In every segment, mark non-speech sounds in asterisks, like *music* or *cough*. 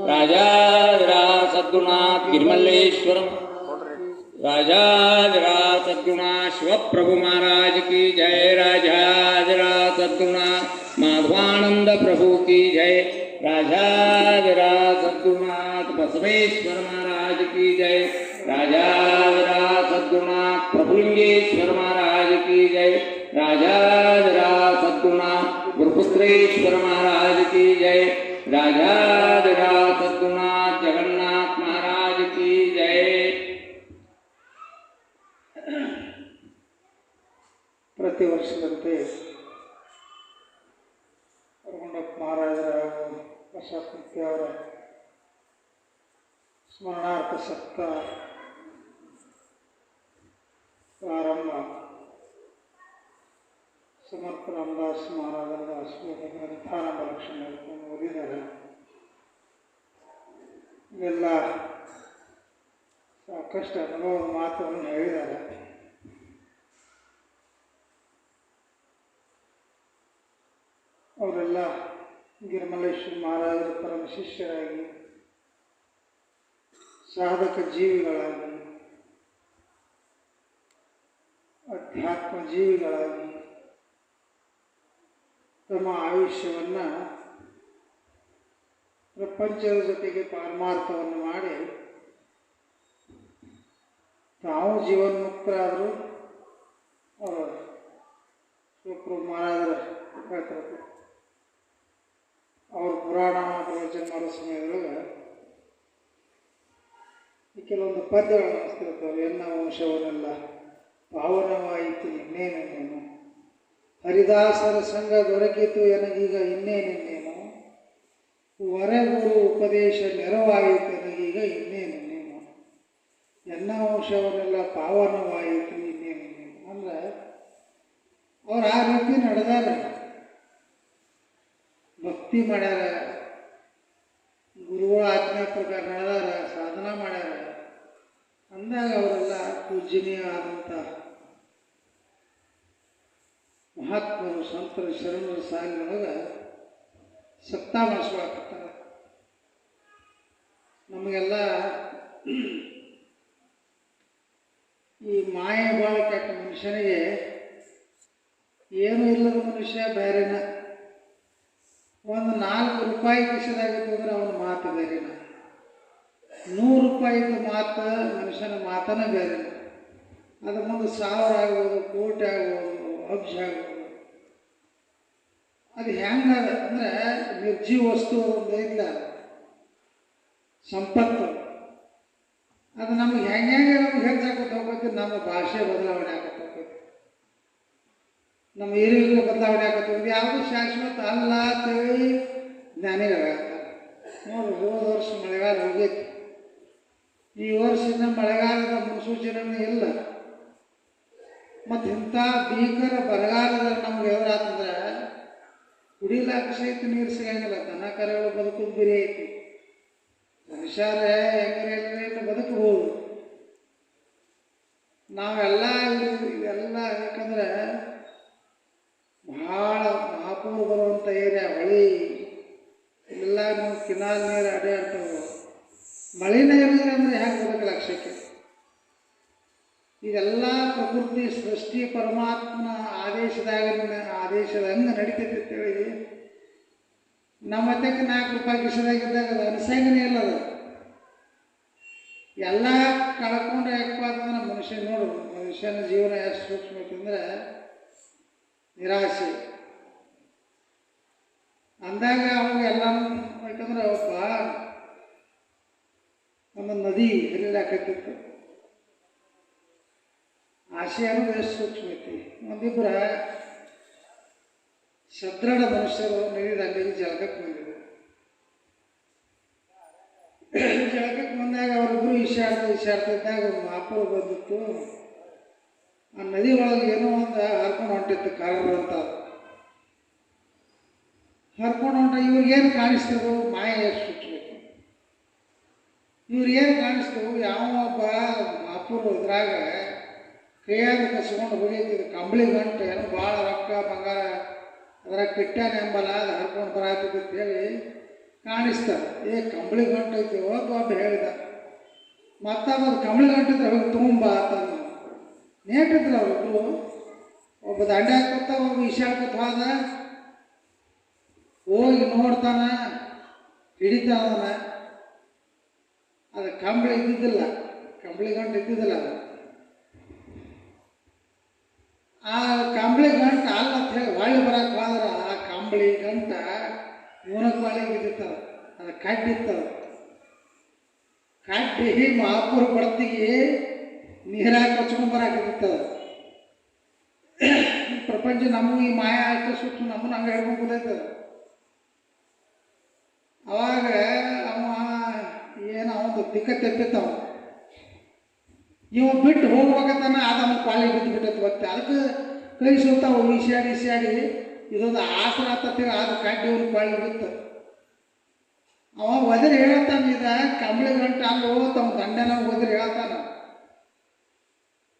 राजा सद्गुणात् गिरमल्लेश्वरम राजा सद्गुणा शिव प्रभु महाराज की जय। राजा सद्गुणा माधवानंद प्रभु की जय। राजाधिरा सद्गुणात् बसवेश्वर महाराज की जय। राजा सद्गुणात् प्रभुलिंगेश्वर महाराज की जय। राजाधिरा सद्गुणा गुरुपुत्रेश्वर महाराज की जय। राजाधिराज सद्गुणाथ जगन्नाथ महाराज की जय ಪ್ರತಿ ವರ್ಷದಂತೆ ಹೊರಗೊಂಡಪ್ಪ ಮಹಾರಾಜರ ಹಾಗೂ ಬಸವಕೃತಿ ಅವರ ಸ್ಮರಣಾರ್ಥ ಸಪ್ತ ಪ್ರಾರಂಭ ಸಮರ್ಥ ರಾಮದಾಸ್ ಮಹಾರಾಜರ ಅಶ್ವದ ಗ್ರಂಥಾರಂಭ ಲಕ್ಷಣ ಓದಿದ್ದಾರೆ. ಇವೆಲ್ಲ ಸಾಕಷ್ಟು ಅನುಭವದ ಮಾತುಗಳನ್ನು ಹೇಳಿದ್ದಾರೆ. ಅವರೆಲ್ಲ ಗಿರಿಮಲ್ಲೇಶ್ವರ ಮಹಾರಾಜರ ಪರಮ ಶಿಷ್ಯರಾಗಿ, ಸಾಧಕ ಜೀವಿಗಳಾಗಿ, ಅಧ್ಯಾತ್ಮ ಜೀವಿಗಳಾಗಿ ತಮ್ಮ ಆಯುಷ್ಯವನ್ನು ಪ್ರಪಂಚದ ಜೊತೆಗೆ ಪರಮಾರ್ಥವನ್ನು ಮಾಡಿ ತಾವು ಜೀವನ್ಮುಕ್ತರಾದರೂ ಅವರು ಶಿವಪ್ರಭು ಮಹಾರಾಜರ ಹೇಳ್ತಾರೆ ಅವರು ಪುರಾಣ ಪ್ರವಚನ ಮಾಡೋ ಸಮಯದೊಳಗೆ ಕೆಲವೊಂದು ಪದ್ಯಗಳನ್ನು ಅನಿಸ್ತಿರ್ತಾವೆ ಎನ್ನ ವಂಶವನ್ನೆಲ್ಲ ಪಾವನವಾಯಿತು ಇನ್ನೇನೆನ್ನೇನು ಹರಿದಾಸರ ಸಂಘ ದೊರಕಿತು ಎನಗೀಗ ಇನ್ನೇನೆನ್ನೇನು ವರಗುರು ಉಪದೇಶ ನೆರವಾಯಿತು ನನಗೀಗ ಇನ್ನೇನೆನ್ನೇನು ಎಲ್ಲ ಅಂಶವನ್ನೆಲ್ಲ ಪಾವನವಾಯಿತು ಇನ್ನೇನೆನ್ನೇನು ಅಂದ್ರೆ ಅವ್ರು ಆ ರೀತಿ ನಡೆದಾರ. ಭಕ್ತಿ ಮಾಡ್ಯಾರ. ಗುರುಗಳ ಆಜ್ಞಾ ಪ್ರಕಾರ ನಡೆದಾರ, ಸಾಧನ ಮಾಡ್ಯಾರ. ಅಂದಾಗ ಅವರೆಲ್ಲ ಪೂಜನೀಯ ಆದಂಥ ಮಹಾತ್ಮರು, ಸಂತರ, ಶರಣರ ಸಾಲಿನೊಳಗೆ ಮಾಡಿಸ್ಕೊಳಕತ್ತಾರ ನಮಗೆಲ್ಲ ಈ ಮಾಯ ಬಾಳಕ ಕೆಟ್ಟ ಮನುಷ್ಯನಿಗೆ ಏನೂ ಇಲ್ಲದ ಮನುಷ್ಯ ಬೇರೆನ. ಒಂದು ನಾಲ್ಕು ರೂಪಾಯಿ ಕಿಸದಾಗಿತ್ತು ಅಂದ್ರೆ ಅವನ ಮಾತು ಬೇರೆನ. ನೂರು ರೂಪಾಯಿದು ಮಾತು ಮನುಷ್ಯನ ಮಾತನ ಬೇರೆನ. ಅದ್ರ ಮುಂದೆ ಸಾವಿರ ಆಗ್ಬೋದು, ಕೋಟಿ ಆಗ್ಬೋದು, ಅಬ್ಜ ಆಗ್ಬೋದು. ಅದು ಹೆಂಗ ಅಂದ್ರೆ ನಿರ್ಜೀವ ವಸ್ತು ಇಲ್ಲ ಸಂಪತ್ತು. ಅದು ನಮ್ಗೆ ಹೆಂಗೆ ಹೆಂಗೆ ನಮ್ಗೆ ಹೆಚ್ಚಾಕತ್ತೆ ಹೋಗ್ಬೇಕು, ನಮ್ಮ ಭಾಷೆ ಬದಲಾವಣೆ ಆಗತ್ತೆ ನಮ್ಮ ಹಿರಿಯರಿಗೆ ಬದಲಾವಣೆ ಆಗತ್ತೆ ಇದು ಯಾವುದು ಶಾಶ್ವತ ಅಲ್ಲ ಅಂತೇಳಿ ಜ್ಞಾನಿಗಳಾಗ್ತಾರೆ ನೋಡ್ರಿ ಹೋದ ವರ್ಷ ಮಳೆಗಾಲ ಹೋಗೈತಿ. ಈ ವರ್ಷ ಇನ್ನು ಮಳೆಗಾಲದ ಮುನ್ಸೂಚನೆ ಇಲ್ಲ. ಮತ್ತು ಇಂಥ ಭೀಕರ ಬರಗಾಲದ ನಮ್ಗೆ ಎದುರಾತಂದ್ರೆ ಕುಡಿಲಾಕ ಸಹಿತ ನೀರು ಸಿಗಂಗಿಲ್ಲ. ದನ ಕರೆಗಳು ಬದುಕೋದು ಬಿರಿ ಐತಿ. ಮನುಷ್ಯರ ಹೆಂಗರೆ ಬದುಕಬಹುದು. ನಾವೆಲ್ಲ ಇವೆಲ್ಲ ಯಾಕಂದ್ರೆ ಭಾಳ ಮಹಾಪೂರ್ ಬರುವಂಥ ಏರಿಯಾ ಹೊಳಿ ಎಲ್ಲ ನೀವು ಕಿನಾಲ್ ನೀರು ಅಡ್ಡಾಡ್ತಾವೆ ಮಳೆನೇ ಇರಲಿಲ್ಲ ಅಂದರೆ ಹ್ಯಾಂಗೆ ಬದುಕಲ್ಲ ಶಕ್ಯ ಇದೆಲ್ಲ ಪ್ರಕೃತಿ ಸೃಷ್ಟಿ ಪರಮಾತ್ಮನ ಆದೇಶದಾಗ ಆದೇಶದಂಗೆ ನಡೀತೈತೆ ಅಂತೇಳಿ. ನಮ್ಮ ಹತ್ತಕ್ಕೆ ನಾಲ್ಕು ರೂಪಾಯಿ ಕಿಸದಾಗಿದ್ದಾಗ ಅದು ಅನಿಸಂಗನೇ ಇಲ್ಲ ಅದು. ಎಲ್ಲ ಕಳ್ಕೊಂಡು ಯಾಕಪ್ಪ ಅಂತಂದ್ರೆ ಮನುಷ್ಯ ನೋಡು, ಮನುಷ್ಯನ ಜೀವನ ಎಷ್ಟು ಸೂಕ್ಷ್ಮ ಐತಂದ್ರೆ ನಿರಾಸೆ. ಅಂದಾಗ ಅವಾಗ ಎಲ್ಲ ಯಾಕಂದ್ರೆ ಅವಪ್ಪ ಒಂದು ನದಿ ಹರಿಲಾಕತ್ತಿತ್ತು ಎಷ್ಟು ಸೂಕ್ಷ್ಮ ಐತಿ ಒಂದಿಬ್ಬರ ಸದೃಢ ಮನುಷ್ಯರು ನದಿ ದಂಡೆಗೆ ಜಳಕಕ್ಕೆ ಬಂದಿದ್ರು ಜಳಕಕ್ಕೆ ಬಂದಾಗ ಅವರಿಬ್ಬರು ಈಶಾರ್ಥ ಈಶಾರ್ಥ ಇದ್ದಾಗ ಮಾಪುರು ಬಂದಿತ್ತು. ಆ ನದಿ ಒಳಗೆ ಏನೋ ಒಂದು ಹರ್ಕೊಂಡು ಹೊಂಟಿತ್ತು ಕಾರರು ಅಂತ. ಹರ್ಕೊಂಡು ಹೊಂಟ ಇವ್ರಿಗೇನು ಕಾಣಿಸ್ತಿದ್ರು ಮಾಯ ಸುಚ್ಚಬೇಕು ಇವ್ರಿಗೇನು ಕಾಣಿಸ್ತವು ಯಾವ ಒಬ್ಬ ಮಾಪುರು ಇದ್ರಾಗ ಕೈಯಾಗ ಕಸ್ಕೊಂಡು ಹೋಗೈತಿ ಕಂಬಳಿ ಗಂಟು, ಏನೋ ಭಾಳ ರೊಕ್ಕ ಬಂಗಾರ ಅದರ ಕಿಟ್ಟಾನ ಎಂಬಲ್ಲ ಅದು ಹರ್ಕೊಂಡು ಅಂತ ಹೇಳಿ ಕಾಣಿಸ್ತಾರೆ. ಏ, ಕಂಬಳಿ ಗಂಟು ಐತಿ ಹೋದ್ ಒಬ್ಬ ಹೇಳಿದ. ಮತ್ತೊಬ್ಬ ಕಂಬಳಿ ಗಂಟಿದ್ರೆ ಹೋಗಿ ತುಂಬ ಆತಂದ ನೇಟಿದ್ರು ಅವ್ರಿಬ್ರು ಒಬ್ಬ ದಂಡ ಹಾಕುತ್ತ ಒಬ್ಬ ಇಶಾಕುತ್ತ ಹೋದ. ಹೋಗಿ ನೋಡ್ತಾನ ಹಿಡಿತಾನ ಅದು ಕಂಬಳಿ ಇದ್ದಿದ್ದಿಲ್ಲ. ಕಂಬಳಿ ಗಂಟು ಇದ್ದಿದ್ದಿಲ್ಲ ಅದು. ಆ ಕಂಬಳಿ ಗಂಟ ಅಲ್ಲ ಅಂತ ಹೇಳಿ ಹೊಳ್ಳಿ ಬರಕ್ಕೆ ಹೋದ್ರೆ ಆ ಕಂಬಳಿ ಗಂಟ ಇವನಕ್ಕೆ ಹೊಳ್ಳಿ ಬಿದ್ದಿತ್ತದ ಅದು ಕಡ್ಡಿತ್ತವ ಕಡ್ಡಿ ಮಹಾಪುರ ಬಡತಿಗೆ ನೀರಾಗಿ ಕೊಚ್ಕೊಂಡು ಬರಾಕಿತ್ತದ ಪ್ರಪಂಚ ನಮಗೂ ಈ ಮಾಯ ಆಯ್ತು ಸುಟ್ಟು ನಮ್ಮನ್ನು ಹಂಗೆ ಹೇಳ್ಕೊಂಡು ಕೂತೈತದ. ಅವಾಗ ಅವ ಏನು ಒಂದು ದಿಕ್ಕ ತೆಪ್ಪಿತ್ತವ ಇವು ಬಿಟ್ಟು ಹೋಗುವಾಗ ತನ ಅದನ್ನು ಪಾಳಿ ಬಿಟ್ಟು ಬಿಟ್ಟೈತೆ ಮತ್ತೆ. ಅದಕ್ಕೆ ಕೈ ಸುತ್ತಾವು ಈಶ್ಯಾಡಿ ಈಶ್ಯಾಡಿ ಇದೊಂದು ಆಸರ ಆತತ್ತೇಳಿ ಅದು ಕಡ್ಡಿ ಅವ್ನು ಪಾಳಿ ಬಿತ್ತ. ಅವ ಒದರಿ ಹೇಳ್ತಾನ ಇದ ಕಂಬಳಿ ಗಂಟ ಅಲ್ಲೋ ತಮ್ಮ ಗಂಡನ ಒದರಿ ಹೇಳ್ತಾನ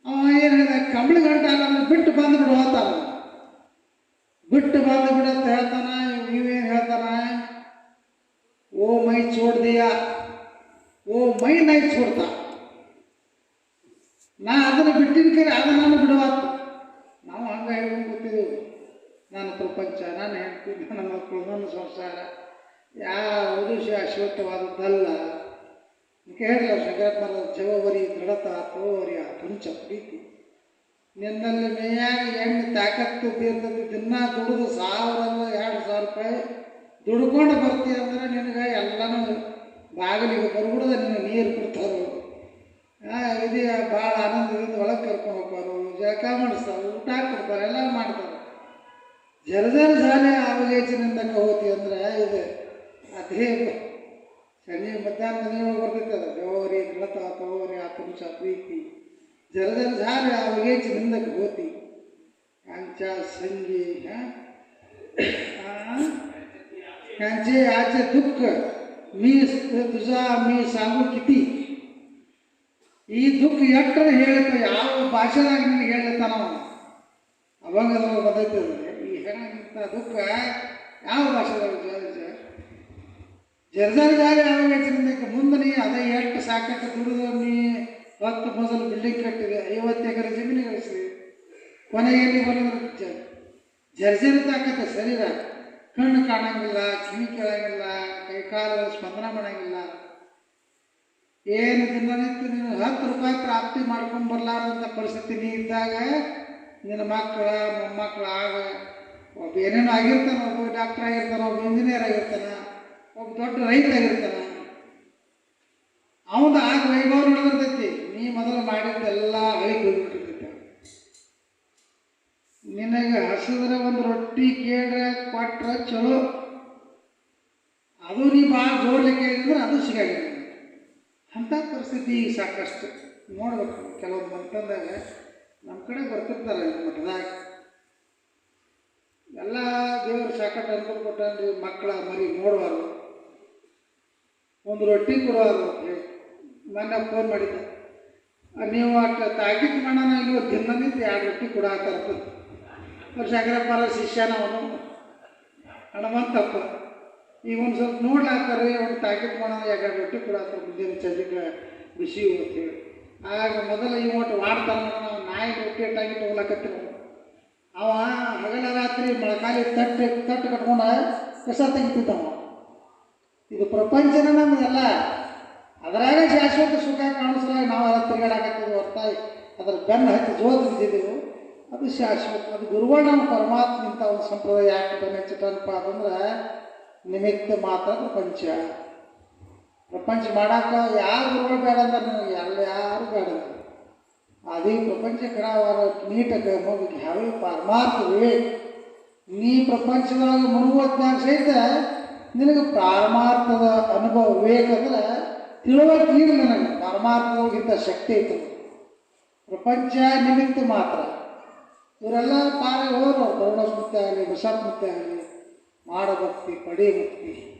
ಅವ ಏನಿದೆ ಹೇಳಿದ, ಕಂಬಳಿ ಗಂಟ ಅಲ್ಲ ಬಿಟ್ಟು ಬಂದು ಬಿಡು ಹೇಳ್ತಾನ ಬಿಟ್ಟು ಬಂದು ಬಿಡತ್ತ ಹೇಳ್ತಾನ, ನೀವೇನು ಹೇಳ್ತಾನ? ಓ ಮೈ ಚೋಡ್ದಿಯಾ? ಓ ಮೈ ನೈ ಚೋಡ್ತಾ? ಕೇಳಿಲ್ಲ ಜವರಿ ದೃಢತ ತೋವರಿ ಆ ಪಂಚ ಪ್ರೀತಿ. ನಿನ್ನಲ್ಲಿ ಮೇಯಾಗ ಎಣ್ಣೆ ತಾಕತ್ತು ತೀರ್ತದೆ ದಿನ ದುಡಿದು ಸಾವಿರ ಎರಡು ಸಾವಿರ ರೂಪಾಯಿ ದುಡ್ಕೊಂಡು ಬರ್ತೀಯ ಅಂದ್ರೆ ನಿನಗೆ ಎಲ್ಲನೂ ಬಾಗಿಲಿಗೆ ಬರ್ಬಿಡ್ದು, ನಿನಗೆ ನೀರು ಕೊಡ್ತಾರೆ. ಇದು ಭಾಳ ಆನಂದದಿಂದ ಒಳಗೆ ಕರ್ಕೊಂಡು ಹೋಗ್ತಾರೆ ಜಳಕ ಮಾಡಿಸ್ತಾರೆ, ಊಟ ಕೊಡ್ತಾರೆ ಎಲ್ಲ ಮಾಡ್ತಾರೆ. ಜರದರ ಜಾಲೆ ಆವಗೇಚಿನಿಂದ ಹೋತಿ ಅಂದ್ರೆ ಇದು ಅದೇ ಸಂಜೆ ಮಧ್ಯಾಹ್ನ ನೀವು ಬರ್ತೈತೆ ಅದು ಗೌರಿ ಗಣತ ತಗೋರಿ ಆತಂಶ ಪ್ರೀತಿ ಜರದರ ಜಾಲೆ ಆವಗೇಚಿನಿಂದ ಹೋತಿ ಅಂಚ ಸಂಗಿ यांचे याचे दुःख मी तुझा मी सांगू किती ಈ ದುಃಖ ಎಟ್ಟರ ಹೇಳ್ತ ಯಾವ ಭಾಷೆದಾಗ ನಿನಗೆ ಹೇಳಿರ್ತಾನ ಅವ ಅವಾಗ ಅದ್ರೊಳಗೆ ಬರ್ತೈತೆ ಈ ಹೆಣಂತ ದುಃಖ ಯಾವ ಭಾಷೆದಾಗ ಜರ್ಜರ್ ಜಾರಿ ಯಾವಾಗ ಹೆಚ್ಚಿನಿಂದ ಮುಂದೆ ನೀ ಅದೇ ಎಷ್ಟು ಸಾಕಷ್ಟು ದುಡಿದು ನೀ ಹತ್ತು ಮೊದಲು ಬಿಲ್ಡಿಂಗ್ ಕಟ್ಟಿದೆ, ಐವತ್ತು ಎಕರೆ ಜಮೀನು ಗಳಿಸಿದೆ ಕೊನೆಯಲ್ಲಿ ಬರೋದ್ರ ಜರ್ಜರಿತ ಆಕತ್ತೆ ಶರೀರ. ಕಣ್ಣು ಕಾಣಂಗಿಲ್ಲ, ಕಿವಿ ಕೇಳಂಗಿಲ್ಲ, ಕೈ ಕಾಲು ಸ್ಪಂದನ ಮಾಡಂಗಿಲ್ಲ. ಏನು ದಿನನಿತ್ಯ ನೀನು ಹತ್ತು ರೂಪಾಯಿ ಪ್ರಾಪ್ತಿ ಮಾಡ್ಕೊಂಡು ಬರಲಾರ್ದಂಥ ಪರಿಸ್ಥಿತಿ ನೀ ಇದ್ದಾಗ ನಿನ್ನ ಮಕ್ಕಳ, ಮೊಮ್ಮಕ್ಕಳ ಆಗ ಒಬ್ಬ ಏನೇನೋ ಆಗಿರ್ತಾನೆ, ಒಬ್ಬ ಡಾಕ್ಟರ್ ಆಗಿರ್ತಾನೆ, ಒಬ್ಬ ಇಂಜಿನಿಯರ್ ಆಗಿರ್ತಾನೆ. ಒಬ್ಬ ದೊಡ್ಡ ರೈತ ಆಗಿರ್ತಾನೆ ಅವನು ಆಗ ವೈಭವ ನಡೆದಿರ್ತೈತಿ ನೀ ಮೊದಲು ಮಾಡಿದ್ದೆಲ್ಲ ಹಳಿ ಬಿಟ್ಬಿಟ್ಟಿರ್ತೈತೆ ನಿನಗೆ ಹಸಿದ್ರೆ ಒಂದು ರೊಟ್ಟಿ ಕೇಳ್ರೆ ಕೊಟ್ರೆ ಚಲೋ. ಅದು ನೀ ಭಾಳ ಜೋರ್ಲಿಕ್ಕೆ ಕೇಳಿದ್ರೆ ಅದು ಸಿಗಾಗಿಲ್ಲ ಅಂಥ ಪರಿಸ್ಥಿತಿ ಸಾಕಷ್ಟು. ನೋಡ್ಬೇಕು. ಕೆಲವೊಂದು ಅಂತಂದಾಗ ನಮ್ಮ ಕಡೆ ಬರ್ತಿರ್ತಾರೆ ಮಠದಾಗ. ಎಲ್ಲ ದೇವರು ಸಾಕಷ್ಟು ಅನುಕೂಲ ಕೊಟ್ಟನ್ರಿ ಮಕ್ಕಳ ಮರಿ ನೋಡುವಾರು ಒಂದು ರೊಟ್ಟಿ ಕೊಡುವಾಗ ಹೇಳಿ ಮೊನ್ನೆ ಫೋನ್ ಮಾಡಿದ್ದೆ. ನೀವು ಅಷ್ಟು ತಾಕೀತು ಮಾಡೋಣ ಇಲ್ಲೋ ನಿಂತು ಎರಡು ರೊಟ್ಟಿ ಕೊಡಾಕತ್ತ ಅವ್ರು ಶಂಕರಪ್ಪರ ಶಿಷ್ಯನ ಅವನು. ಹಣಮಂತಪ್ಪ ಈಗ ಒಂದು ಸ್ವಲ್ಪ ನೋಡ್ಲಾಕ್ತಾರೆ ಅವ್ರು ತಾಕೀತು ಮಾಡೋಣ ಎರಡು ರೊಟ್ಟಿ ಕೊಡಾತಾರೆ ಮುಂದಿನ ಚಜಿಕ ಬಿಸಿ ಅಂತ ಹೇಳಿ. ಆಗ ಮೊದಲ ಈ ಒಟ್ಟು ಮಾಡ್ತಾನೆ ನಾವು ನಾಯಿ ರೊಟ್ಟಿ ಟಾಗಿಟ್ಟು ಹೋಗ್ಲಕತ್ತಿರ ಅವ ಹಗಲ ರಾತ್ರಿ ಮೊಳಕಾಲಿ ತಟ್ಟೆ, ತಟ್ಟು ಕಟ್ಕೊಂಡ ಕಸ ತೆಗಿತಿದ್ದವ ಇದು ಪ್ರಪಂಚನ ನಮಗೆಲ್ಲ. ಅದರಾಗ ಶಾಶ್ವತ ಸುಖ ಕಾಣಿಸ್ಲಾಗ ನಾವೆಲ್ಲ ತಿರುಗಾಡಕತ್ತೀವಿ ಹೊರತಾಯಿ ಅದರ ಬೆನ್ನ ಹತ್ತಿ ಜೋತ್ ಅದು ಶಾಶ್ವತ. ಅದು ಗುರುಗಳು ನಮ್ಮ ಪರಮಾತ್ಮ ಇಂಥ ಒಂದು ಸಂಪ್ರದಾಯ ಯಾಕೆ ಬೆನ್ನಚ್ಚಿಟ್ಟನಪ್ಪ ಅಂತಂದ್ರೆ ನಿಮಿತ್ತ ಮಾತ್ರ ಪ್ರಪಂಚ. ಪ್ರಪಂಚ ಮಾಡಾಕ ಯಾರು ಗುರುಗಳು ಬೇಡ ಅಂದ್ರೆ ನನಗೆ ಎಲ್ಲ ಯಾರು ಬೇಡ. ಅದೇ ಪ್ರಪಂಚ ಕಡಾವಾರ ನೀಟಕ್ಕೆ ಹೋಗಿ ಯಾವೇ ಪರಮಾತ್ಮ ನೀ ಪ್ರಪಂಚದೊಳಗೆ ಮುಳುಗುವತ್ನಾಗ ಸಹಿತ ನಿನಗೆ ಪಾರಮಾರ್ಥದ ಅನುಭವ ವಿವೇಕ ಅಂದ್ರೆ ತಿಳುವಳಿಕೆ ನನಗೆ. ಪರಮಾರ್ಥದೊಳಗಿಂತ ಶಕ್ತಿ ಐತೆ ಪ್ರಪಂಚ ನಿಮಿತ್ತ ಮಾತ್ರ. ಇವರೆಲ್ಲ ಪಾರ ಹೋದ್ರು ಕರುಣಸ್ಮೃತಿ ಆಗಲಿ ವಿಷಾತ್ಮೃತಿ ಆಗಲಿ, ಮಾಡಭಕ್ತಿ ಪಡಿ ಮುಕ್ತಿ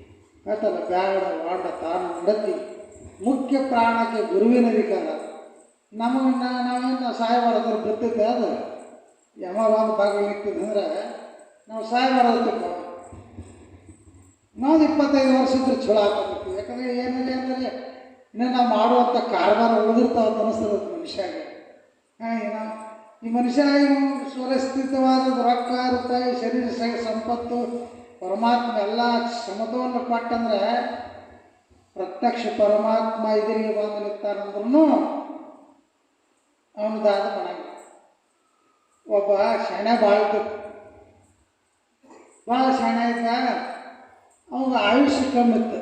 ಅಥವಾ ಬ್ಯಾಡ ವಾಡ, ತಾನು, ನಡತಿ. ಮುಖ್ಯ ಪ್ರಾಣಕ್ಕೆ ಗುರುವಿನ ಅಧಿಕಾರ ನಮಗೆ ನಾವೇನು ಸಹಾಯ ಮಾಡೋದ್ರ ಬರ್ತೈತೆ ಅದು. ಯಮ ಒಂದು ಭಾಗ ನಾವು ಸಹಾಯ ಮಾಡೋದಕ್ಕೆ ಇನ್ನೊಂದು ಇಪ್ಪತ್ತೈದು ವರ್ಷ ಇದ್ರೆ ಚಲೋ ಆಗ್ತಿತ್ತು ಯಾಕಂದರೆ ಏನಿಲ್ಲ ಅಂದರೆ ಇನ್ನು ನಾವು ಮಾಡುವಂಥ ಕಾರ್ಬಾರ ಉಳಿದಿರ್ತಾವ ಅಂತ ಅನಿಸ್ತದೆ ಮನುಷ್ಯಾಗೆ ಹಾಂ ಏನೋ ಈ ಮನುಷ್ಯ ಇವು ಸುರಸ್ಥಿತವಾದ ರೊಕ್ಕ, ರೂಪಾಯಿ, ಶರೀರ ಸಂಪತ್ತು, ಪರಮಾತ್ಮ ಎಲ್ಲ ಸಮತೋಲನ ಕೊಟ್ಟಂದ್ರೆ ಪ್ರತ್ಯಕ್ಷ ಪರಮಾತ್ಮ ಎದುರಿಗೆ ಬಂದು ನಿಂತಾನಂದ್ರೂ ಅವನು ದಾದ ಮಾಡಂಗಿಲ್ಲ. ಒಬ್ಬ ಶಣ ಭಾಳ ಭಾಳ ಶಣ ಇದ್ದ ಅವಾಗ ಆಯುಷ್ಯ ಕಮ್ಮಿ ಇತ್ತು